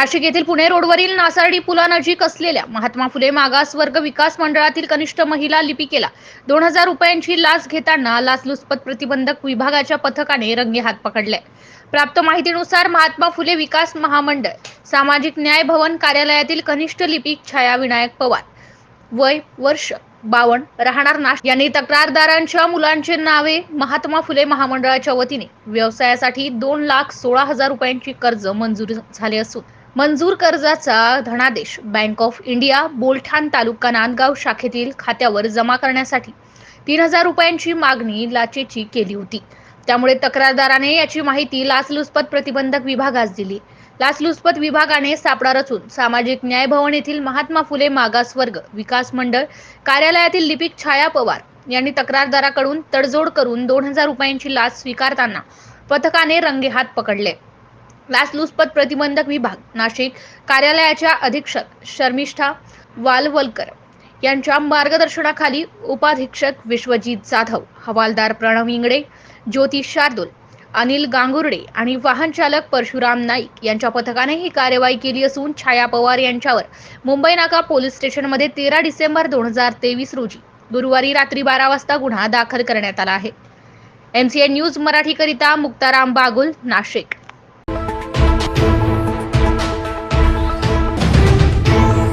नाशिक येथील पुणे रोडवरील नासार्डी पुलानजीक असलेल्या महात्मा फुले मागासवर्ग विकास मंडळातील कनिष्ठ महिला लिपिकेला दोन हजार रुपयांची लाच घेताना लाचलुचपत प्रतिबंधक विभागाच्या पथकाने रंगे हात पकडले. प्राप्त माहितीनुसार महात्मा फुले विकास महामंडळ सामाजिक न्याय भवन कार्यालयातील कनिष्ठ लिपिक छाया विनायक पवार वय वर्ष बावन राहणार नाश यांनी तक्रारदारांच्या मुलांचे नावे महात्मा फुले महामंडळाच्या वतीने व्यवसायासाठी दोन लाख सोळा हजार रुपयांची कर्ज मंजूर झाले असून मंजूर कर्जाचा धनादेश. Bank of India Bolthan taluka Nandgaon शाखेतील खात्यावर जमा करण्यासाठी तीन हजार रुपयांची मागणी लाचेची केली होती. त्यामुळे तक्रारदाराने याची माहिती लाचलुचपत प्रतिबंधक विभागास दिली. लाचलुचपत विभागाने सापळा रचून सामाजिक न्याय भवन येथील महात्मा फुले मागासवर्ग विकास मंडळ कार्यालयातील लिपिक छाया पवार यांनी तक्रारदाराकडून तडजोड करून दोन हजार रुपयांची लाच स्वीकारताना पथकाने रंगेहात पकडले. लाचलुचपत प्रतिबंधक विभाग नाशिक. कार्यालयाच्या अधीक्षक शर्मिष्ठा वालवलकर यांच्या मार्गदर्शनाखाली उपाधीक्षक विश्वजित जाधव हवालदार प्रणव इंगडे ज्योती शार्दूल अनिल गांगुर्डे आणि वाहन चालक परशुराम नाईक यांच्या पथकाने ही कार्यवाही केली असून छाया पवार यांच्यावर मुंबई नाका पोलीस स्टेशनमध्ये तेरा डिसेंबर दोन हजार तेवीस रोजी गुरुवारी रात्री बारा वाजता गुन्हा दाखल करण्यात आला आहे. एमसीएन न्यूज मराठीकरिता मुक्ताराम बागुल नाशिक.